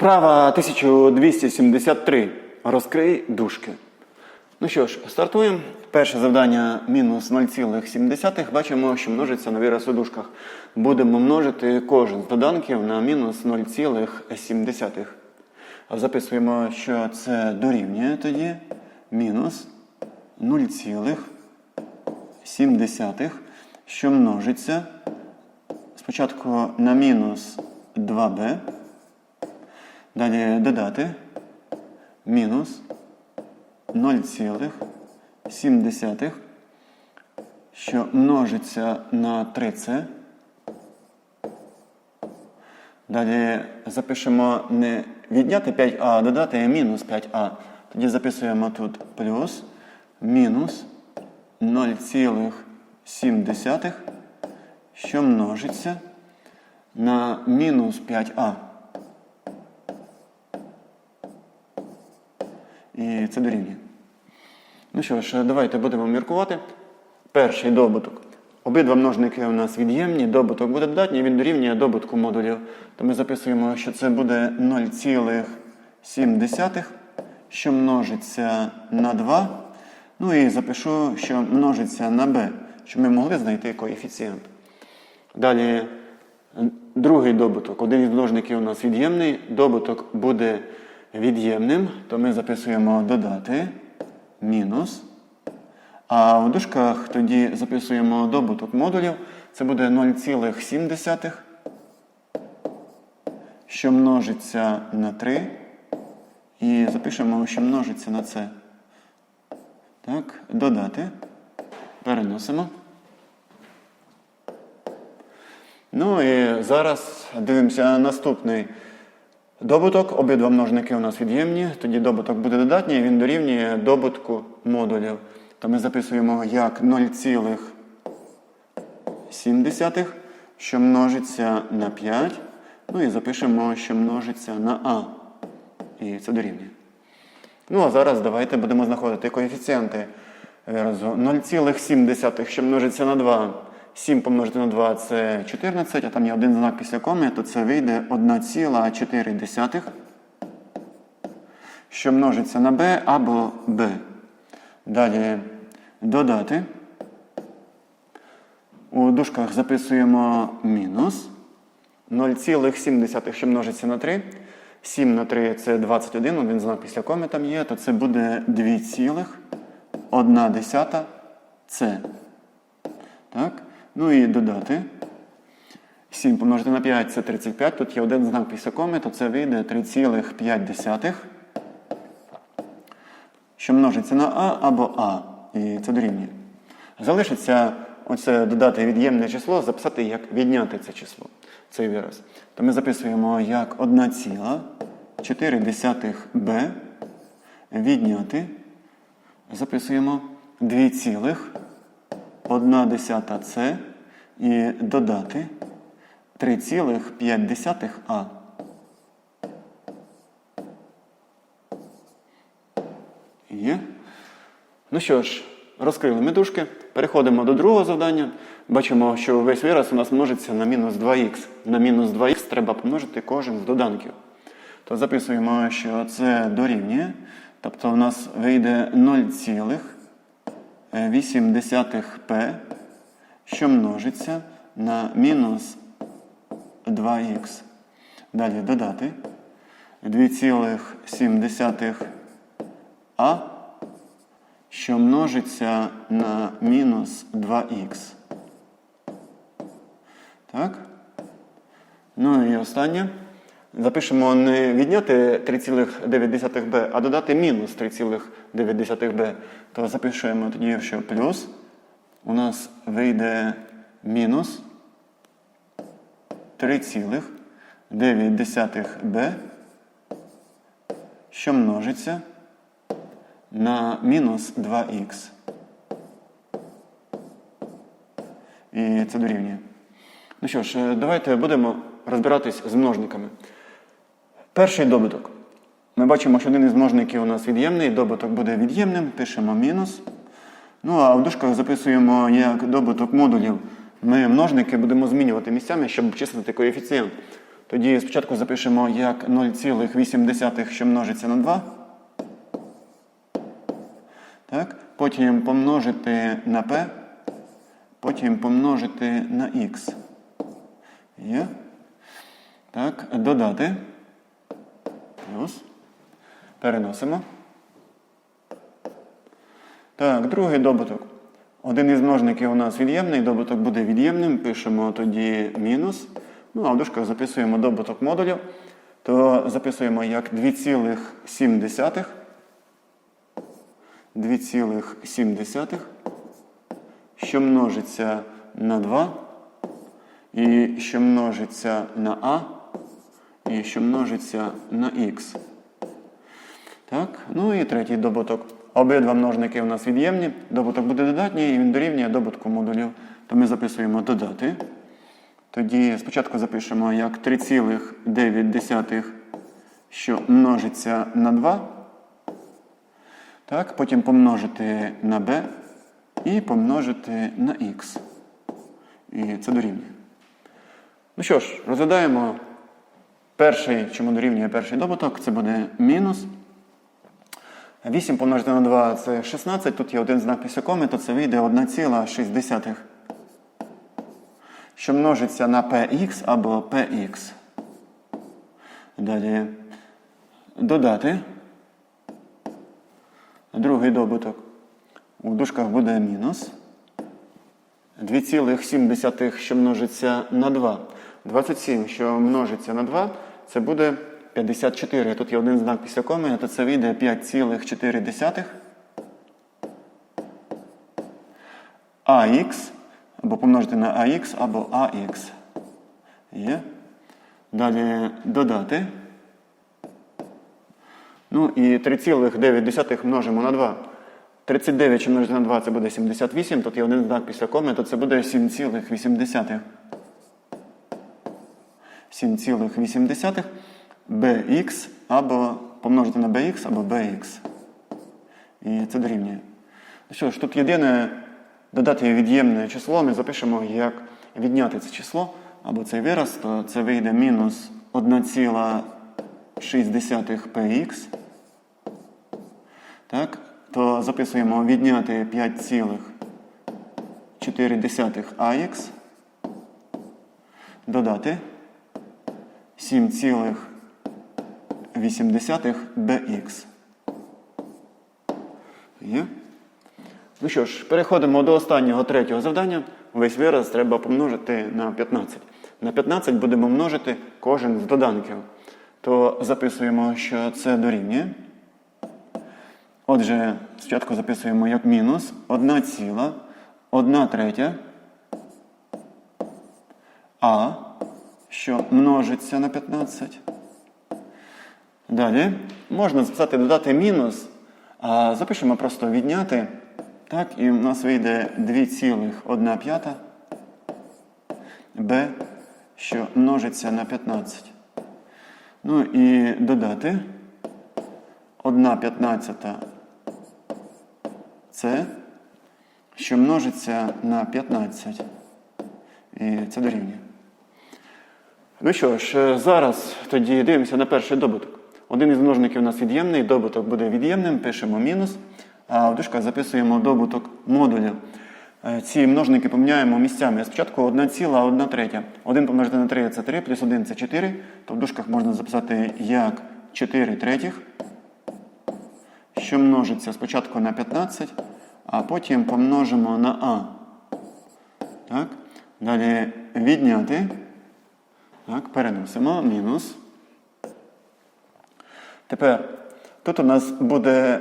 Вправа 1273. Розкрий дужки. Ну що ж, стартуємо. Перше завдання мінус 0,7. Бачимо, що множиться на вираз у дужках. Будемо множити кожен з доданків на мінус 0,7. Записуємо, що це дорівнює тоді мінус 0,7, що множиться спочатку на мінус 2b. Далі додати мінус 0,7, що множиться на 3c. Далі запишемо не відняти 5а, а додати мінус 5а. Тоді записуємо тут плюс мінус 0,7, що множиться на мінус 5а. І це дорівнює. Ну що ж, давайте будемо міркувати. Перший добуток. Обидва множники у нас від'ємні, добуток буде додатній, він дорівнює добутку модулів. То ми записуємо, що це буде 0,7, що множиться на 2. Ну і запишу, що множиться на b, щоб ми могли знайти коефіцієнт. Далі другий добуток. Один із множників у нас від'ємний, добуток буде від'ємним, то ми записуємо додати мінус. А в дужках тоді записуємо добуток модулів. Це буде 0,7, що множиться на 3. І запишемо, що множиться на це. Так, додати. Переносимо. Ну і зараз дивимося наступний добуток. Обидва множники у нас від'ємні, тоді добуток буде додатній, і він дорівнює добутку модулів. То ми записуємо як 0,7, що множиться на 5. Ну і запишемо, що множиться на А. І це дорівнює. Ну, а зараз давайте будемо знаходити коефіцієнти 0,7, що множиться на 2. 7 помножити на 2 це 14, а там є один знак після коми, то це вийде 1,4, що множиться на b або b. Далі додати. У дужках записуємо мінус 0,7, що множиться на 3. 7 на 3 це 21, один знак після коми там є, то це буде 2,1 це. Так? Ну і додати. 7 помножити на 5 це 35. Тут є один знак після то це вийде 3,5, що множиться на А або А. І це дорівнює. Залишиться оце додати від'ємне число, записати, як відняти це число, цей вираз. То ми записуємо як 1,4b відняти. Записуємо 2,1 це і додати 3,5а. Є. Ну що ж, розкрили ми. Переходимо до другого завдання. Бачимо, що весь вираз у нас множиться на мінус 2х. На мінус 2х треба помножити кожен з доданків. То записуємо, що це дорівнює. Тобто у нас вийде 0,8p, що множиться на мінус 2х. Далі додати 2,7а, що множиться на мінус 2х. Так? Ну і останнє. Запишемо не відняти 3,9b, а додати мінус 3,9b. То запишемо тоді, що плюс у нас вийде мінус 3,9b, що множиться на мінус 2х. І це дорівнює. Ну що ж, давайте будемо розбиратись з множниками. Перший добуток. Ми бачимо, що один із множників у нас від'ємний, добуток буде від'ємним, пишемо мінус. Ну а в дужках записуємо як добуток модулів. Ми множники будемо змінювати місцями, щоб обчислити коефіцієнт. Тоді спочатку запишемо як 0,8, що множиться на 2. Так? Потім помножити на p, потім помножити на x. Є. Так, додати. Плюс. Переносимо. Так, другий добуток. Один із множників у нас від'ємний, добуток буде від'ємним, пишемо тоді мінус. Ну, а в дужках записуємо добуток модулів, то записуємо як 2,7. 2,7, що множиться на 2, і що множиться на а, і що множиться на х. Так, ну і третій добуток. Обидва множники у нас від'ємні, добуток буде додатній, і він дорівнює добутку модулів. То ми записуємо додати. Тоді спочатку запишемо як 3,9, що множиться на 2. Так, потім помножити на b і помножити на x. І це дорівнює. Ну що ж, розглядаємо перший, чому дорівнює перший добуток, це буде мінус. 8 помножити на 2 це 16, тут є один знак після то це вийде 1,6. Що множиться на px або px. Далі додати. Другий добуток. У дужках буде мінус. 2,7, що множиться на 2. 27, що множиться на 2, це буде 54. Тут є один знак після коми, то це вийде 5,4. АХ, або помножити на АХ, або АХ. Є. Далі додати. Ну і 3,9 множимо на 2. 39 що множити на 2 це буде 78. Тут є один знак після коми, то це буде 7,8. 7,8 bx або помножити на bx або bx. І це дорівнює. Ну що ж, тут єдине додати від'ємне число, ми запишемо, як відняти це число або цей вираз, то це вийде мінус 1,6 px. Так, то записуємо відняти 5,4 ax, додати 7,8 bx. Є? Ну що ж, переходимо до останнього третього завдання. Весь вираз треба помножити на 15. На 15 будемо множити кожен з доданків. То записуємо, що це дорівнює. Отже, спочатку записуємо як мінус 1 ціла, 1 третя А, що множиться на 15. Далі можна записати додати мінус, а запишемо просто відняти. Так, і в нас вийде 2,1 п'ята Б, що множиться на 15. Ну і додати 1 п'ятнадцята це, що множиться на 15. І це дорівнює. Ну що ж, зараз тоді дивимося на перший добуток. Один із множників у нас від'ємний, добуток буде від'ємним, пишемо мінус, а в дужках записуємо добуток модулів. Е, Ці множники поміняємо місцями. Спочатку 1 ціла, 1 третя. 1 помножити на 3 це 3, плюс 1 це 4. То в дужках можна записати як 4 третіх, що множиться спочатку на 15, а потім помножимо на А. Так? Далі відняти. Так, переносимо мінус. Тепер тут у нас буде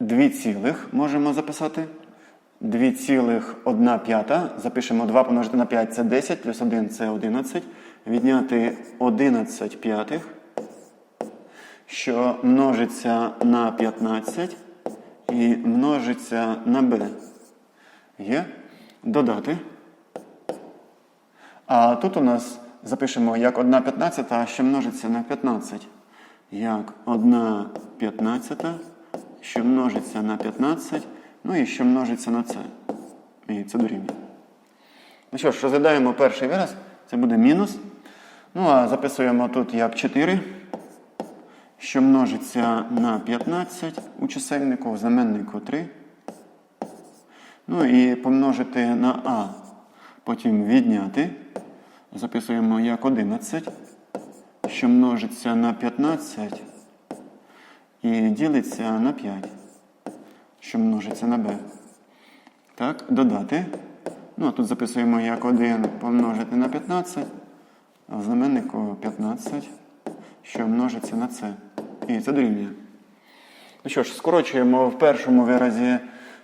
2 цілих, можемо записати. 2,1 п'ята. Запишемо 2 помножити на 5 це 10, плюс 1 це 11. Відняти 11 п'ятих, що множиться на 15 і множиться на b. Є. Додати. А тут у нас запишемо як 1 п'ятнадцята, що множиться на 15. Як 1 п'ятнадцята, що множиться на 15, ну і що множиться на це. І це дорівнює. Ну що ж, розглядаємо перший вираз. Це буде мінус. Ну, а записуємо тут як 4, що множиться на 15 у чисельнику, в знаменнику 3. Ну і помножити на А. Потім відняти. Записуємо як 11, що множиться на 15 і ділиться на 5, що множиться на b. Так, додати. Ну, а тут записуємо як 1 помножити на 15, а в знаменнику 15, що множиться на c. І це дорівнює. Ну що ж, скорочуємо в першому виразі,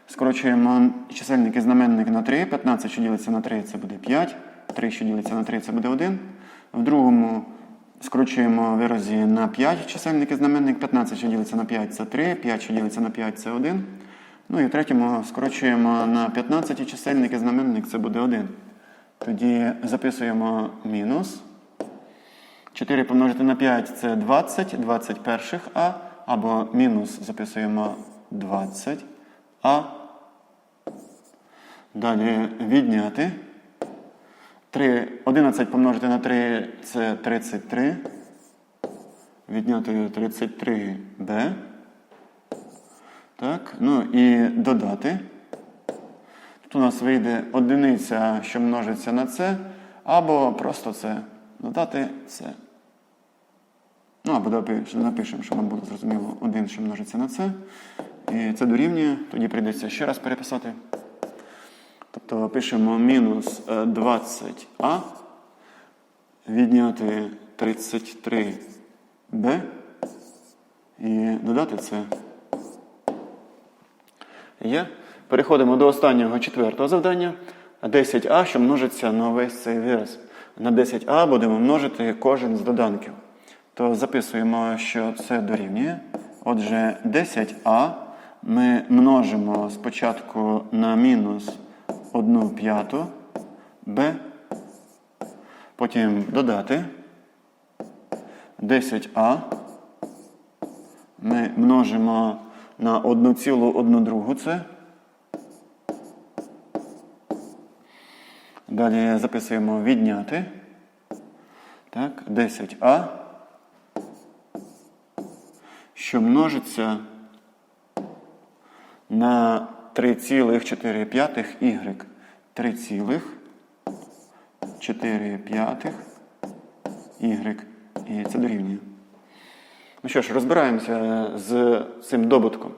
скорочуємо чисельник і знаменник на 3. 15, що ділиться на 3, це буде 5. 3, що ділиться на 3, це буде 1. В другому скорочуємо виразі на 5 чисельник знаменник. 15, що ділиться на 5, це 3. 5, що ділиться на 5, це 1. Ну і в третьому скорочуємо на 15 і чисельник і знаменник, це буде 1. Тоді записуємо мінус. 4 помножити на 5 це 20, 21 А, або мінус записуємо 20 А. Далі відняти. 3, 11 помножити на 3 це 33. Відняти 33b. Так, ну і додати. Тут у нас вийде одиниця, що множиться на це, або просто це. Додати це. Ну, або напишемо, щоб нам було зрозуміло 1, що множиться на це. І це дорівнює, тоді прийдеться ще раз переписати. Тобто пишемо мінус е, 20а, відняти 33b і додати це. Є. Переходимо до останнього четвертого завдання. 10а, що множиться на весь цей вираз. На 10а будемо множити кожен з доданків. То записуємо, що це дорівнює. Отже, 10а ми множимо спочатку на мінус 1 п'яту b, потім додати 10а ми множимо на 1,1 другу це. Далі записуємо відняти. Так, 10а, що множиться на 3,4 y. 3,4 y. І це дорівнює. Ну що ж, розбираємося з цим добутком.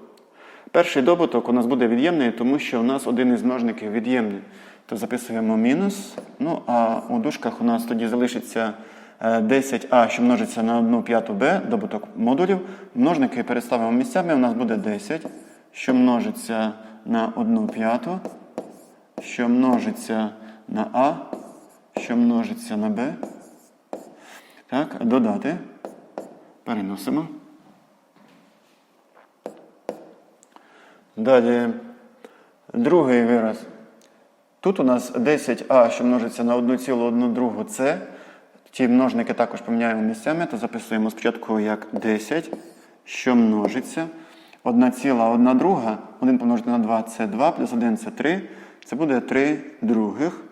Перший добуток у нас буде від'ємний, тому що у нас один із множників від'ємний. То записуємо мінус. Ну, а у дужках у нас тоді залишиться е, 10а, що множиться на 1 п'яту b, добуток модулів. Множники переставимо місцями, у нас буде 10, що множиться на 1 п'яту, що множиться на а, що множиться на b. Так, додати. Переносимо. Далі другий вираз. Тут у нас 10а, що множиться на 1,1 другу це. Ті множники також поміняємо місцями, то записуємо спочатку як 10, що множиться. 1,1 друга, 1 помножити на 2 це 2, плюс 1 це 3. Це буде 3 других.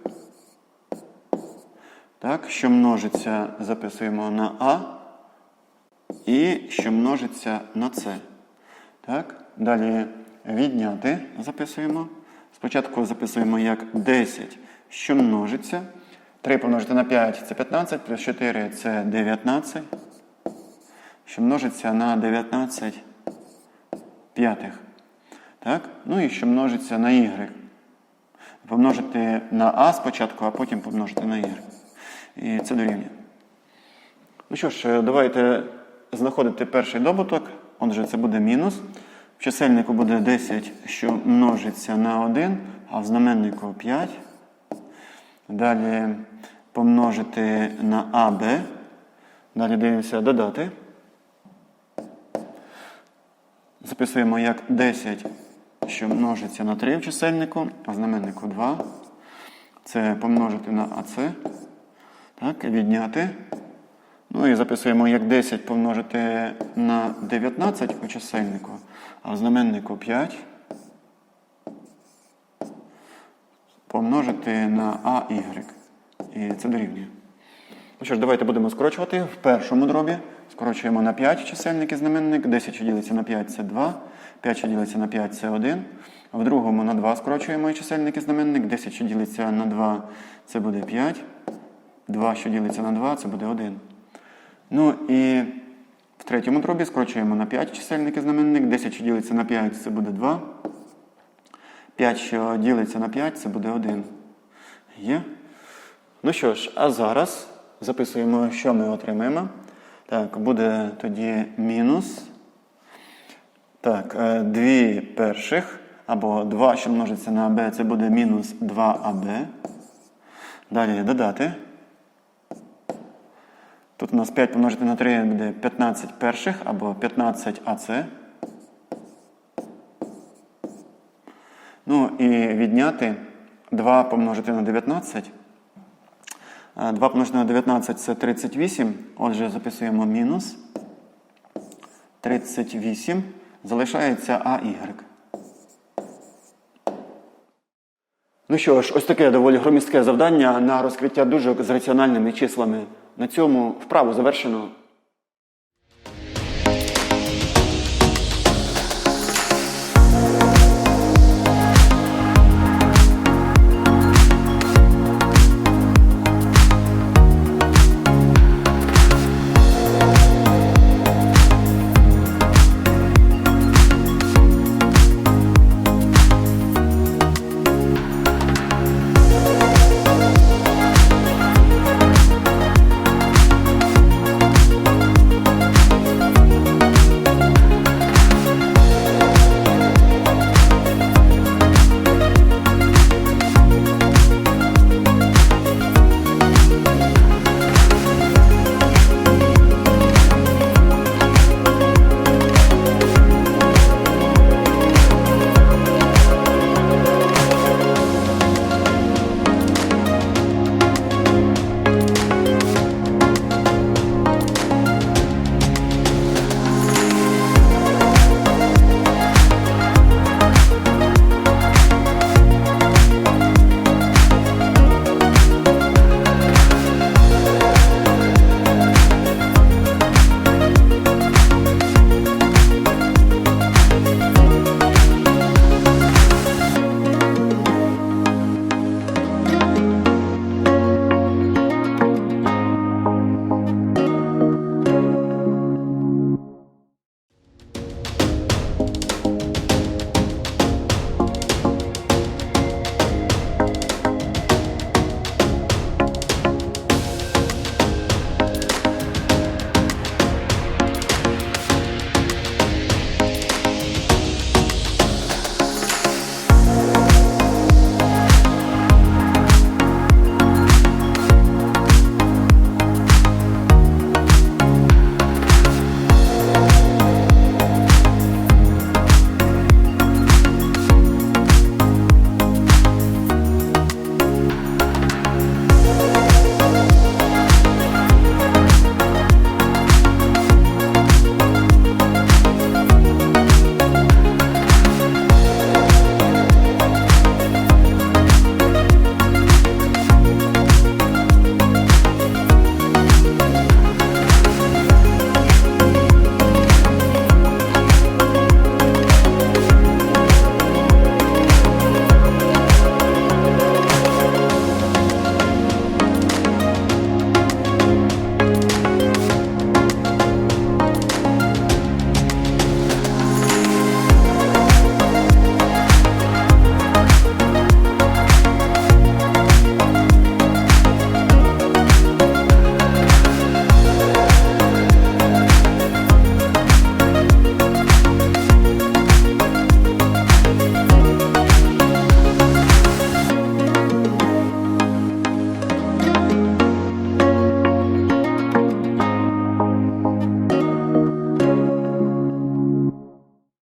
Так, що множиться, записуємо на А. І що множиться на С. Так, далі відняти записуємо. Спочатку записуємо як 10, що множиться. 3 помножити на 5 це 15, плюс 4 це 19. Що множиться на 19 п'ятих. Так? Ну і що множиться на y. Помножити на А спочатку, а потім помножити на y. І це дорівнює. Ну що ж, давайте знаходити перший добуток. Отже, це буде мінус. В чисельнику буде 10, що множиться на 1, а в знаменнику 5. Далі помножити на АБ. Далі дивимося додати. Записуємо як 10, що множиться на 3 в чисельнику, а в знаменнику 2. Це помножити на АЦ. Так, відняти. Ну і записуємо як 10 помножити на 19 у чисельнику, а в знаменнику 5. Помножити на АY. І це дорівнює. Ну що ж, давайте будемо скорочувати. В першому дробі скорочуємо на 5 чисельник знаменник. 10, що ділиться на 5 це 2. 5, що ділиться на 5 це 1. В другому на 2 скорочуємо і чисельник і знаменник. 10, що ділиться на 2 це буде 5. 2, що ділиться на 2, це буде 1. Ну і в третьому дробі скорочуємо на 5 чисельник знаменник. 10, що ділиться на 5, це буде 2. 5, що ділиться на 5, це буде 1. Є? Ну що ж, а зараз записуємо, що ми отримаємо. Так, буде тоді мінус. Так, е, дві перших, або 2, що множиться на АБ, це буде мінус 2АБ. Далі додати. Тут у нас 5 помножити на 3 буде 15 перших або 15 АЦ. Ну і відняти 2 помножити на 19. Е, 2 помножити на 19 це 38. Отже, записуємо мінус 38. Залишається АY. Ну що ж, ось таке доволі громістке завдання на розкриття дужок з раціональними числами. На цьому вправу завершено.